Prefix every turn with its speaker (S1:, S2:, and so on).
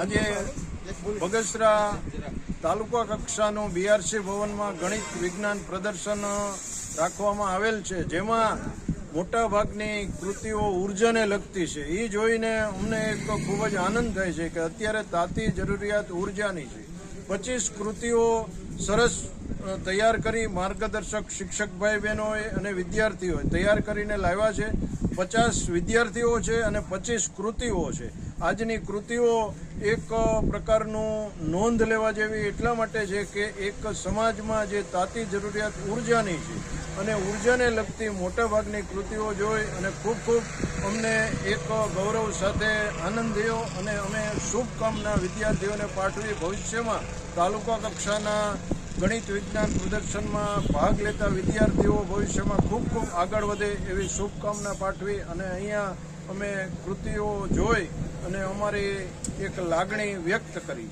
S1: આજે બગસરા તાલુકા કક્ષાનું બીઆરસી ભવનમાં ગણિત વિજ્ઞાન પ્રદર્શન રાખવામાં આવેલ છે, જેમાં મોટાભાગની કૃતિઓ ઉર્જાને લગતી છે. એ જોઈને અમને એક ખૂબ જ આનંદ થાય છે કે અત્યારે તાતી જરૂરિયાત ઉર્જાની છે. પચીસ કૃતિઓ સરસ તૈયાર કરી માર્ગદર્શક શિક્ષક ભાઈ બહેનોએ અને વિદ્યાર્થીઓએ તૈયાર કરીને લાવ્યા છે. પચાસ વિદ્યાર્થીઓ છે અને પચીસ કૃતિઓ છે. આજની કૃતિઓ એક પ્રકારનું નોંધ લેવા જેવી એટલા માટે છે કે એક સમાજમાં જે તાતી જરૂરિયાત ઉર્જાની છે અને ઉર્જાને લગતી મોટાભાગની કૃતિઓ જોઈ અને ખૂબ ખૂબ અમને એક ગૌરવ સાથે આનંદ થયો અને અમે શુભકામના વિદ્યાર્થીઓને પાઠવી ભવિષ્યમાં તાલુકા કક્ષાના ગણિત વિજ્ઞાન પ્રદર્શનમાં ભાગ લેતા વિદ્યાર્થીઓ ભવિષ્યમાં ખૂબ ખૂબ આગળ વધે એવી શુભકામના પાઠવી અને અહીંયા અમે કૃતિઓ જોઈ અને અમારી એક લાગણી વ્યક્ત કરી.